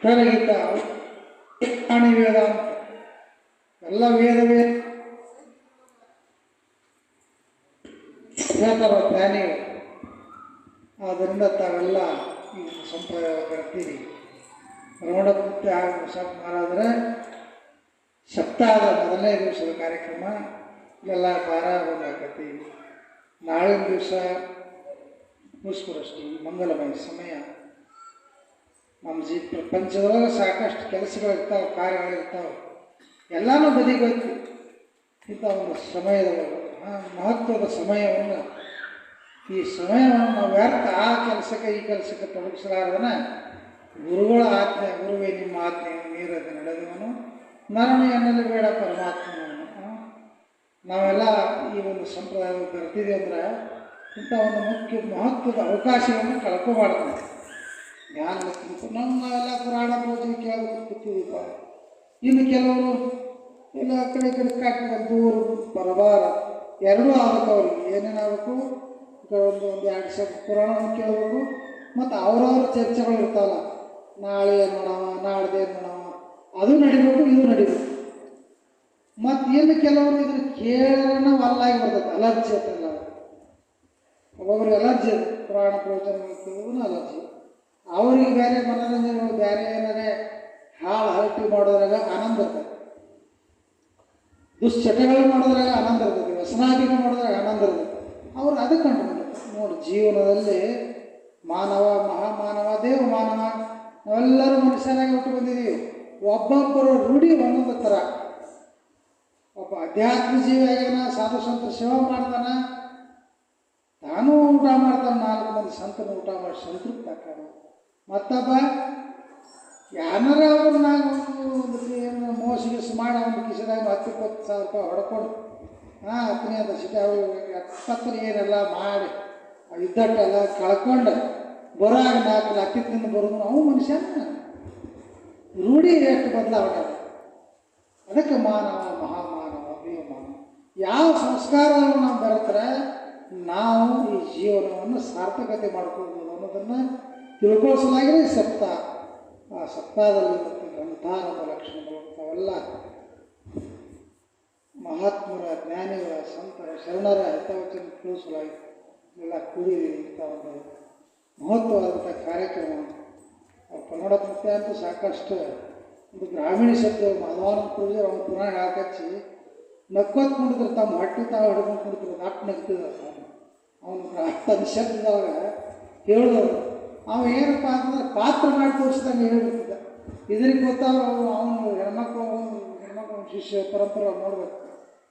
ಪ್ರಾಣಿ ವೇದ ಅಂತ. ಎಲ್ಲ ವೇದವೇ. ಹೇಳ್ತಾರ ಜ್ಞಾನಿಗಳು ಆದ್ದರಿಂದ ತಾವೆಲ್ಲ ಈ ಸಂಪ್ರದಾಯ ಹಾಗೂ ಬಸಪ್ಪ ಮಹಾರಾಜರ ಸಪ್ತಾಹದ ಮೊದಲನೇ ದಿವಸದ ಕಾರ್ಯಕ್ರಮ ಎಲ್ಲ ಬಾರ ನಾಳೆ ದಿವಸ ಮುಸ್ಪುರಷ್ಟಿ ಮಂಗಲಮಯ ಸಮಯ. ನಮ್ಮ ಜೀ ಪ್ರಪಂಚದೊಳಗೆ ಸಾಕಷ್ಟು ಕೆಲಸಗಳು ಇರ್ತಾವೆ, ಕಾರ್ಯಗಳು ಇರ್ತಾವೆ. ಎಲ್ಲನೂ ಬದಿಗೋಯ್ತು ಇಂಥ ಒಂದು ಸಮಯದೊಳಗೆ. ಆ ಮಹತ್ವದ ಸಮಯವನ್ನು ಈ ಸಮಯವನ್ನು ನಾವು ವ್ಯರ್ಥ ಆ ಕೆಲಸಕ್ಕೆ ಈ ಕೆಲಸಕ್ಕೆ ತೊಡಗಿಸಲಾರ್ದನ ಗುರುಗಳ ಆಜ್ಞೆ, ಗುರುವೇ ನಿಮ್ಮ ಆಜ್ಞೆ ನೀರದೆ ನಡೆದವನು. ನರನು ಏನಲ್ಲಿ ಬೇಡ ಪರಮಾತ್ಮ? ನಾವೆಲ್ಲ ಈ ಒಂದು ಸಂಪ್ರದಾಯ ಬರ್ತೀವಿ ಅಂದ್ರೆ ಇಂಥ ಒಂದು ಮುಖ್ಯ ಮಹತ್ವದ ಅವಕಾಶವನ್ನು ಕಳ್ಕೊಬಾರ್ದು. ಜ್ಞಾನ ನಮ್ಮ ನಾವೆಲ್ಲ ಪುರಾಣ ಪ್ರವಚನ ಕೇಳೋದಕ್ಕೆ ಕೂತಿದ್ದೀಪ ಇನ್ನು ಕೆಲವರು ಎಲ್ಲ ಕಡೆ ಕಡೆ ಕಾಟಿಗೆ ದೂರ ಬರಬಾರ. ಎರಡೂ ಆಗ್ಬೇಕು ಅವ್ರಿಗೆ ಏನೇನಾಗಬೇಕು ಒಂದು ಒಂದು ಎರಡು ಸ್ವಲ್ಪ ಪುರಾಣವನ್ನು ಕೇಳಬೇಕು. ಮತ್ತು ಅವ್ರವ್ರ ಚರ್ಚೆಗಳು ಇರ್ತಾವಲ್ಲ. ನಾಳೆ ಏನು ನೋಡವ ನಾಡ್ದು ಏನು ಮಾಡೋಣ ಅದು ನಡಿಬೇಕು, ಇದು ನಡಿಬೇಕು. ಮತ್ತು ಏನು ಕೆಲವರು ಇದ್ರ ಕೇಳೋಣ ಅಲ್ಲಾಗಿ ಬರ್ತದೆ, ಅಲರ್ಜಿ ಅಂತಲ್ಲ ಒಬ್ಬೊಬ್ರಿಗೆ ಅಲರ್ಜಿ ಅದು, ಪುರಾಣ ಪ್ರವಚನ ಕೇಳೋದು ಅಲರ್ಜಿ. ಅವ್ರಿಗೆ ಬೇರೆ ಮನೋರಂಜನೆಗಳು ಬೇರೆ ಏನಾರೇ ಹಾಳು ಹರಟಿ ಮಾಡೋದ್ರಾಗ ಆನಂದ ಇರ್ತದೆ. ದುಶ್ಚಟಗಳು ಮಾಡೋದ್ರಾಗ ಆನಂದ ಇರ್ತದೆ ವ್ಯಸನಾಧಿಕ ಮಾಡೋದ್ರಾಗ ಆನಂದ ಇರ್ತದೆ. ಅವ್ರು ಅದು ಕಂಡು ನೋಡಿ, ಜೀವನದಲ್ಲಿ ಮಾನವ ಮಹಾಮಾನವ ದೇವ ಮಾನವ ನಾವೆಲ್ಲರೂ ಮನುಷ್ಯನಾಗಿ ಹುಟ್ಟು ಬಂದಿದ್ದೀವಿ. ಒಬ್ಬೊಬ್ಬರ ರೂಢಿ ಒಂದೊಂದು ಥರ ಒಬ್ಬ ಅಧ್ಯಾತ್ಮ ಜೀವಿ ಆಗ್ಯಾನ ಸಾಧು ಸಂತ ಸೇವೆ ಮಾಡ್ತಾನ ತಾನೂ ಊಟ ಮಾಡ್ತಾನೆ ನಾಲ್ಕು ಮಂದಿ ಸಂತನ ಊಟ ಮಾಡಿ ಸಂತೃಪ್ತ ಆಗ್ತಾನ ಮತ್ತೊಬ್ಬ ಯಾನಾರ ಅವ್ರನ್ನ ನಾವು ಏನು ಮೋಸ ಸುಮಾರು ಅವ್ನ ಕಿಸಿದಾಗ ಹತ್ತು ಇಪ್ಪತ್ತು ಸಾವಿರ ರೂಪಾಯಿ ಹೊಡ್ಕೊಂಡು, ಹಾಂ, ಹತ್ತನೇ ಅವ್ರು ಎಪ್ಪತ್ತರ ಏನೆಲ್ಲ ಮಾಡಿ ಇದ್ದಟ್ಟೆಲ್ಲ ಕಳ್ಕೊಂಡು ಬರಾಗ ನಾಲ್ಕು ಲಕ್ಷದಿಂದ ಬರೋದು ಅವು ಮನುಷ್ಯನ. ರೂಢಿ ಎಷ್ಟು ಬದಲಾವಣೆ ಅದ. ಅದಕ್ಕೆ ಮಾನವ, ಮಹಾಮಾನವ ದೇವಮಾನವ ಯಾವ ಸಂಸ್ಕಾರವನ್ನು ನಾವು ಬೆರೆತರೆ ನಾವು ಈ ಜೀವನವನ್ನು ಸಾರ್ಥಕತೆ ಮಾಡ್ಕೊಳ್ಬೋದು ಅನ್ನೋದನ್ನು ತಿಳ್ಕೊಳಿಸಲಾಗಿದೆ ಸಪ್ತ, ಆ ಸಪ್ತಾದಲ್ಲಿರುವಂಥ ಗ್ರಂಥಾನದ ಲಕ್ಷಣಗಳು ಅವೆಲ್ಲ ಮಹಾತ್ಮರ, ಜ್ಞಾನಿಗಳ ಸಂತರ ಶರಣರ ಹಿತವಚನ ತಿಳಿಸಲಾಗಿದೆ ಎಲ್ಲ ಕೂಡಿರಿ ಇಂಥ ಒಂದು ಮಹತ್ವವಾದಂಥ ಕಾರ್ಯಕ್ರಮ ಕನ್ನಡ ಮುಖ್ಯ ಅಂತೂ ಸಾಕಷ್ಟು ಒಂದು ಗ್ರಾಮೀಣ ಶಬ್ದ ಮಾಧವಾನ ಪೂಜೆ ಅವ್ನು ಪುನಃ ಹಾಕಚ್ಚಿ ನಕ್ಕೋತ್ ಕುಡಿದ್ರು, ತಮ್ಮ ಹೊಟ್ಟೆ ತಾವು ಹಿಡ್ಕೊಂಡು ಕುಡಿದ್ರು ನಾಟ್ ನಗ್ತಿದ್ದ ಅವನು. *laughs* ತನ್ನ ಶಬ್ದದೊಳಗೆ ಹೇಳಿದವರು. ಅವ ಏನಪ್ಪ ಅಂತಂದ್ರೆ ಪಾತ್ರ ಮಾಡಿ ತೋರಿಸ್ದಂಗೆ ಹೇಳ್ಬಿಡ್ತಿದ್ದ ಇದ್ರಿಗೆ ಗೊತ್ತಾದ್ರೆ ಅವನು ಹೆಣ್ಮಕ್ಳು ಹೆಣ್ಮಕ್ಳು ಶಿಷ್ಯ, ಪರಂಪರೆ ಅವ್ರು ನೋಡ್ಬೇಕು.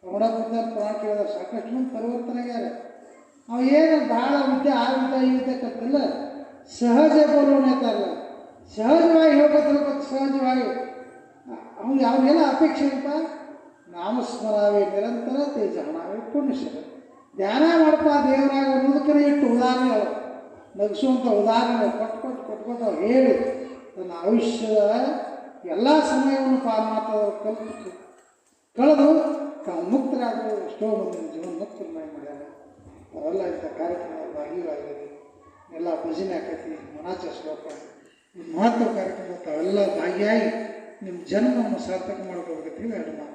ಕನ್ನಡ ಮುದ್ದೆ ಪುರಾಣ ಕೇಳಿದ ಸಾಕಷ್ಟು ಮಂದಿ ಪರಿವರ್ತನೆ ಆಗ್ಯಾರ. ಅವ ಏನು ಭಾಳ ವಿದ್ಯೆ ಆ ವಿದ್ಯೆ ಈ ವಿದ್ಯೆ ಕತ್ತಿಲ್ಲ ಸಹಜ ಬರೋಣ ಅಂತಾರಲ್ಲ ಸಹಜವಾಗಿ ಹೇಳ್ಬೇಕು ತಿಳ್ಕೊತ ಸಹಜವಾಗಿ. ಅವ್ನಿಗೆ ಅವನಿಗೆಲ್ಲ ಅಪೇಕ್ಷೆ ಅಂತ ನಾಮಸ್ಮರಾವೇ ನಿರಂತರ ತೇಜಾಣವೇ ಪುಣ್ಯಶರ ಧ್ಯಾನ ಮಾಡಪ್ಪ ದೇವರಾಗ ಅನ್ನೋದಕ್ಕೇ ಇಟ್ಟು ಉದಾಹರಣೆ ಅವರು ನಗಿಸುವಂಥ ಉದಾಹರಣೆ ಕೊಟ್ಟು ಕೊಟ್ಟು ಕೊಟ್ಕೊಟ್ಟು ಅವ್ರು ಹೇಳಿ. ತನ್ನ ಆಯುಷ್ಯದ ಎಲ್ಲ ಸಮಯವನ್ನು ಪಾರಮಾತ್ಮ ಕಲ್ತು ಕಳೆದು ತಾವು ಮುಕ್ತರಾಗಲು ಎಷ್ಟೋ ಮಂದಿ ಜೀವನ ಮುಕ್ತರನ್ನಾಗಿ ಮಾಡ್ಯಾರ. ಅವೆಲ್ಲ ಇಂಥ ಕಾರ್ಯಕ್ರಮ ಭಾಗಿಗಳಾಗಿದೆ ಎಲ್ಲ ಭಜನೆ ಆಕೈತಿ. ಮನಾಚ ಶ್ಲೋಕ ಈ ಮಹತ್ವ ಕಾರ್ಯಕ್ರಮ ತಾವೆಲ್ಲ ಭಾಗಿಯಾಗಿ ನಿಮ್ಮ ಜನ್ಮವನ್ನು ಸಾರ್ಥಕ ಮಾಡ್ಕೋಬೇಕಂತ ಹೇಳಿ ಮಾತು